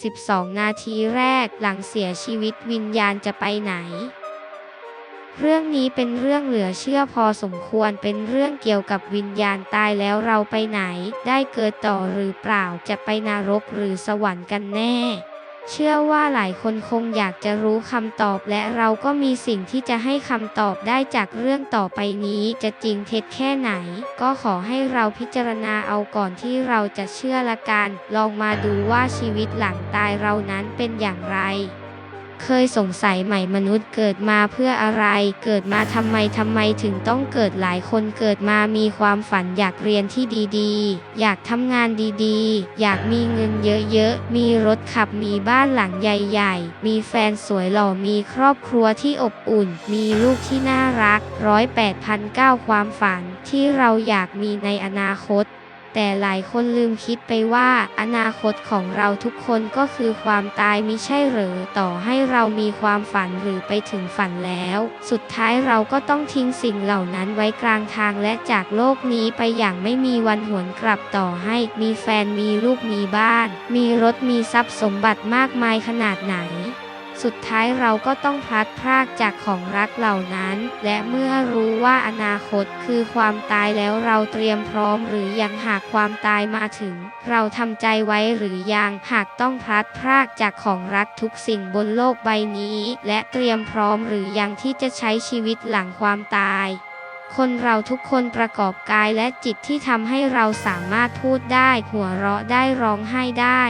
12 นาทีแรกหลังเสียชีวิตวิญญาณจะไปไหน เรื่องนี้เป็นเรื่องเหลือเชื่อพอสมควรเป็นเรื่องเกี่ยวกับวิญญาณตายแล้วเราไปไหน ได้เกิดต่อหรือเปล่าจะไปนรกหรือสวรรค์กันแน่ เชื่อว่าหลายคนคงอยากจะรู้คำตอบและเราก็มีสิ่งที่จะให้คำตอบได้จากเรื่องต่อไปนี้จะจริงเท็จแค่ไหน ก็ขอให้เราพิจารณาเอาก่อนที่เราจะเชื่อละกัน ลองมาดูว่าชีวิตหลังตายเรานั้นเป็นอย่างไร เคยสงสัยไหมมนุษย์เกิดมาเพื่ออะไร เกิดมาทำไมทำไมถึงต้องเกิดหลายคนเกิดมามีความฝันอยากเรียนที่ดีๆ อยากทำงานดีๆ อยากมีเงินเยอะๆ มีรถขับมีบ้านหลังใหญ่ๆ มีแฟนสวยหล่อมีครอบครัวที่อบอุ่น มีลูกที่น่ารักร้อยแปดพันเก้าความฝันที่เราอยากมีในอนาคต แต่หลายคนลืมคิดไปว่า อนาคตของเราทุกคนก็คือความตายมิใช่หรือต่อให้เรามีความฝันหรือไปถึงฝันแล้ว สุดท้ายเราก็ต้องทิ้งสิ่งเหล่านั้นไว้กลางทางและจากโลกนี้ไปอย่างไม่มีวันหวนกลับต่อให้มีแฟนมีลูกมีบ้าน มีรถมีทรัพย์สมบัติมากมายขนาดไหน สุดท้ายเราก็ต้องพลัดพรากจากของรักเหล่านั้น และเมื่อรู้ว่าอนาคตคือความตายแล้วเราเตรียมพร้อมหรือยังหากความตายมาถึง เราทำใจไว้หรือยังหากต้องพลัดพรากจากของรักทุกสิ่งบนโลกใบนี้ และเตรียมพร้อมหรือยังที่จะใช้ชีวิตหลังความตายคนเราทุกคนประกอบกายและจิตที่ทำให้เราสามารถพูดได้ หัวเราะได้ร้องไห้ได้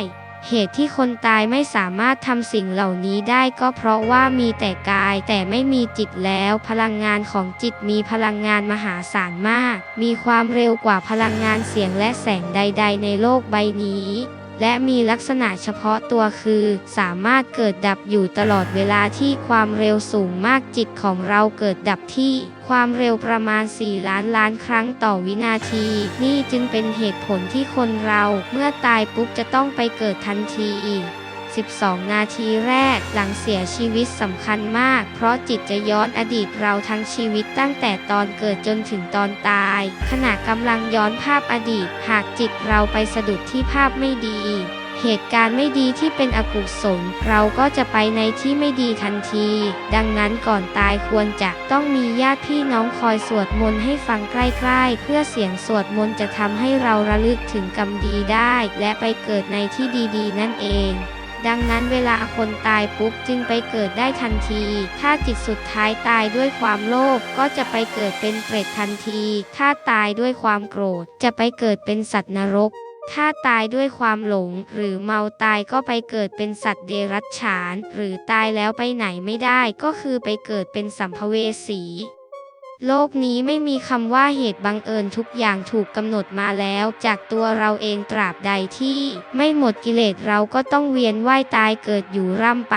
เหตุที่คนตายไม่สามารถทำสิ่งเหล่านี้ได้ก็เพราะว่ามีแต่กายแต่ไม่มีจิตแล้ว พลังงานของจิตมีพลังงานมหาศาลมาก มีความเร็วกว่าพลังงานเสียงและแสงใด ๆ ในโลกใบนี้ และมีลักษณะเฉพาะตัวคือ สามารถเกิดดับอยู่ตลอดเวลาที่ความเร็วสูงมากจิตของเราเกิดดับที่ความเร็วประมาณ 4 ล้านล้านครั้งต่อวินาที นี่จึงเป็นเหตุผลที่คนเราเมื่อตายปุ๊บจะต้องไปเกิดทันทีอีก 12 นาทีแรก หลังเสียชีวิตสำคัญมาก เพราะจิตจะย้อนอดีตเราทั้งชีวิตตั้งแต่ตอนเกิดจนถึงตอนตาย ขณะกำลังย้อนภาพอดีต หากจิตเราไปสะดุดที่ภาพไม่ดี เหตุการณ์ไม่ดีที่เป็นอกุศลเราก็จะไปในที่ไม่ดีทันที ดังนั้นก่อนตายควรจะต้องมีญาติพี่น้องคอยสวดมนต์ให้ฟังใกล้ๆ เพื่อเสียงสวดมนต์จะทำให้เราระลึกถึงกรรมดีได้ และไปเกิดในที่ดีๆ นั่นเอง ดังนั้นเวลาคนตายปุ๊บจึงไปเกิดได้ทันที ถ้าจิตสุดท้ายตายด้วยความโลภก็จะไปเกิดเป็นเปรตทันที ถ้าตายด้วยความโกรธจะไปเกิดเป็นสัตว์นรกถ้าตายด้วยความหลงหรือเมาตายก็ไปเกิดเป็นสัตว์เดรัจฉาน หรือตายแล้วไปไหนไม่ได้ก็คือไปเกิดเป็นสัมภเวสี โลกนี้ไม่มีคำว่าเหตุบังเอิญทุกอย่างถูกกำหนดมาแล้ว จากตัวเราเองตราบใดที่ ไม่หมดกิเลสเราก็ต้องเวียนว่ายตายเกิดอยู่ร่ำไป